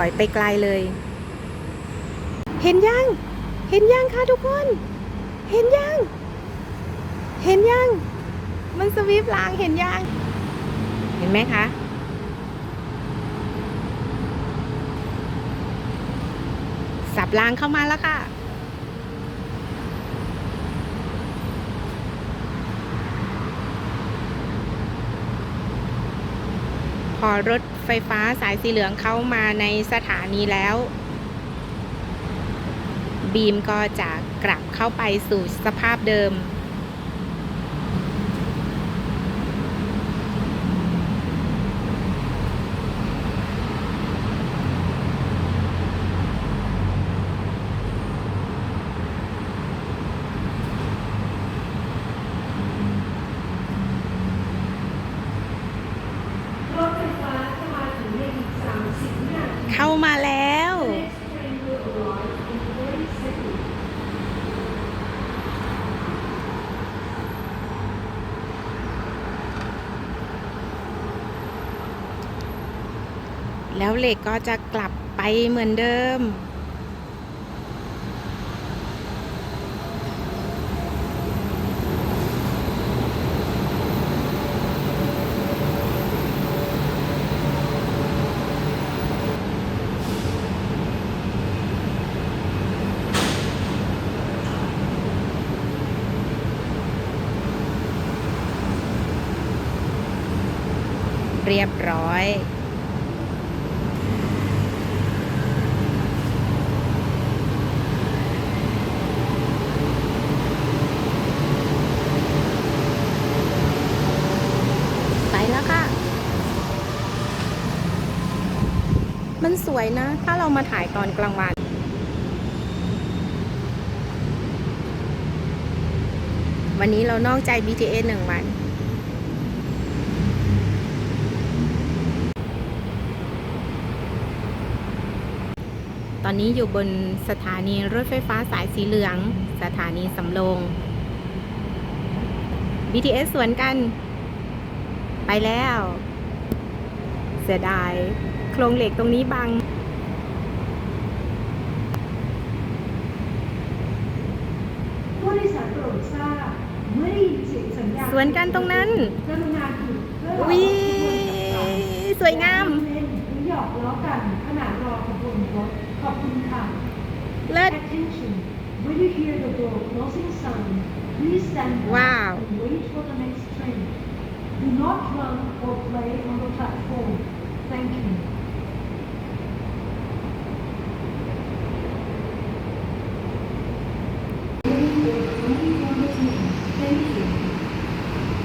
อยไปไกลเลย เห็นยัง เห็นยังคะทุกคน เห็นยัง เห็นยัง มันสวิฟลางเห็นยัง เห็นไหมคะสับรางเข้ามาแล้วค่ะ พอรถ ไฟฟ้าสายสีเหลืองเข้ามาในสถานีแล้ว บีมก็จะกลับเข้าไปสู่สภาพเดิม รถไฟฟ้าจะมาถึงในอีก30วินาที เข้ามาแล้ว แล้วเหล็กก็จะกลับไปเหมือนเดิม เรียบร้อย ไปแล้วค่ะ มันสวยนะ ถ้าเรามาถ่ายตอนกลางวันวันนี้เรานอกใจ BTS หนึ่งวัน อนนี้อยู่บนสถานีรถไฟฟ้าสายสีเหลือง สถานีสำโรง BTS สวนกัน ไปแล้ว เสียดาย โครงเหล็กตรงนี้บังผู้โดยสารโปรดทราบเมื่อได้ยินเสียงสัญญาณสวนกันตรงนั้นกรุณาหยุดเพื่อรออุ๊ยขบวนต่อไปสวยงามเล่นหรื อหยอกล้อกันขณะรอขบวนรถขอบคุณค่ะเลิศ Attention when you hear the door closing sound please stand back Wow. and wait for the next train do not run or play on the platform thank you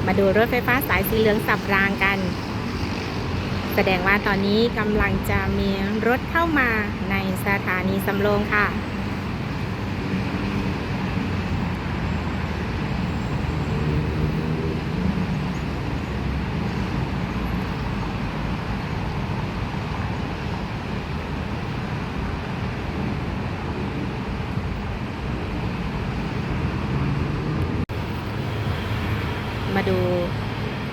มาดูรถไฟฟ้าสายสีเหลืองสับรางกัน แสดงว่าตอนนี้กำลังจะมีรถเข้ามาในสถานีสำโรงค่ะ มาดู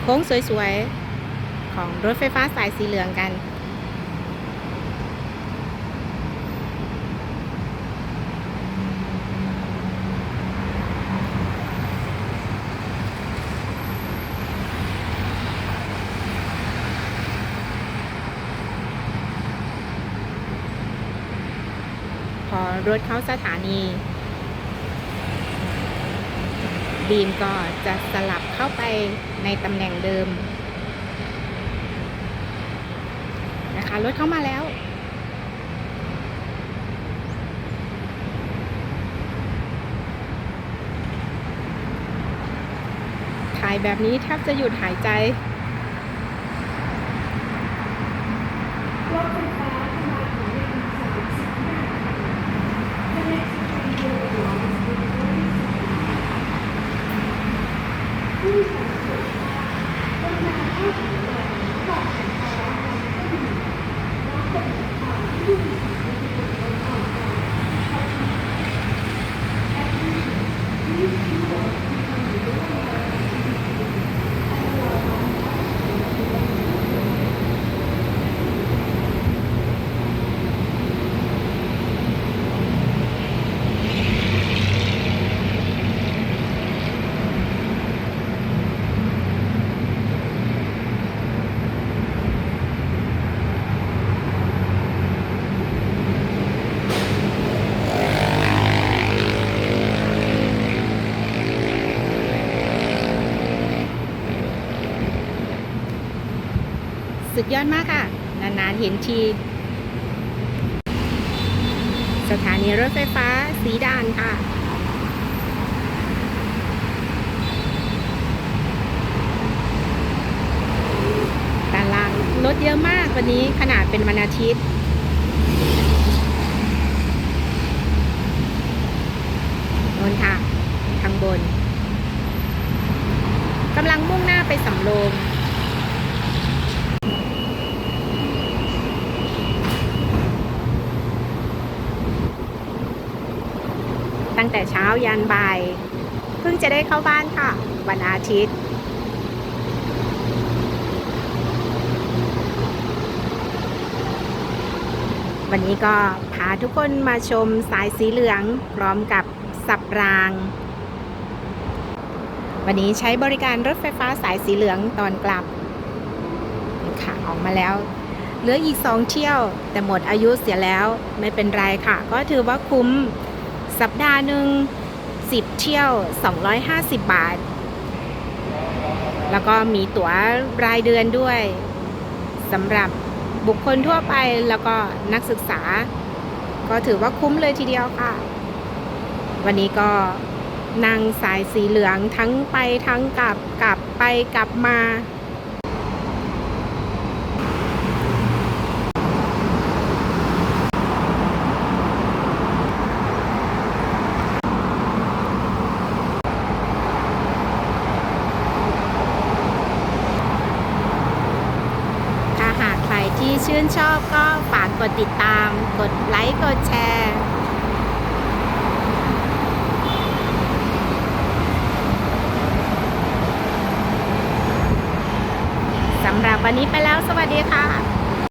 โค้งสวยๆ ของรถไฟฟ้าสายสีเหลืองกัน พอรถเข้าสถานีบีมก็จะสลับเข้าไปในตำแหน่งเดิม นะคะรถเข้ามาแล้วถ่ายแบบนี้แทบจะหยุดหายใจ รถไฟฟ้าจะมาถึงในอีก30วินาที The next train will arrive in 30 seconds. Please stand back. กรุณาเข้าถึงแหล่งปลอดภัยของเราให้ดีรับเป็นข่าวที่ผู้โดยสารในขบวนรถออกไปขอบคุณค่ะ Attention, please do not become the door of the and allow ยอดมากค่ะ นานๆเห็นที สถานีรถไฟฟ้าสีดานค่ะตารางรถเยอะมากวันนี้ขนาดเป็นวันอาทิตย์นนค่ะ ทางบนกำลังมุ่งหน้าไปสำโรง ตั้งแต่เช้ายันบ่าย เพิ่งจะได้เข้าบ้านค่ะ วันอาทิตย์ วันนี้ก็พาทุกคนมาชมสายสีเหลืองพร้อมกับสับราง วันนี้ใช้บริการรถไฟฟ้าสายสีเหลืองตอนกลับค่ะออกมาแล้วเหลืออีกสองเที่ยว แต่หมดอายุเสียแล้วไม่เป็นไรค่ะ ก็ถือว่าคุ้ม สัปดาห์หนึ่ง10 เที่ยว 250 บาท แล้วก็มีตั๋วรายเดือนด้วยสำหรับบุคคลทั่วไปแล้วก็นักศึกษา ก็ถือว่าคุ้มเลยทีเดียวค่ะ วันนี้ก็นั่งสายสีเหลืองทั้งไปทั้งกลับกลับไปกลับมา ถ้าหากใครที่ชื่นช อบก็ฝากกดติดตาม กดไลค์ กดแชร์สำหรับวันนี้ไปแล้วสวัสดีค่ะ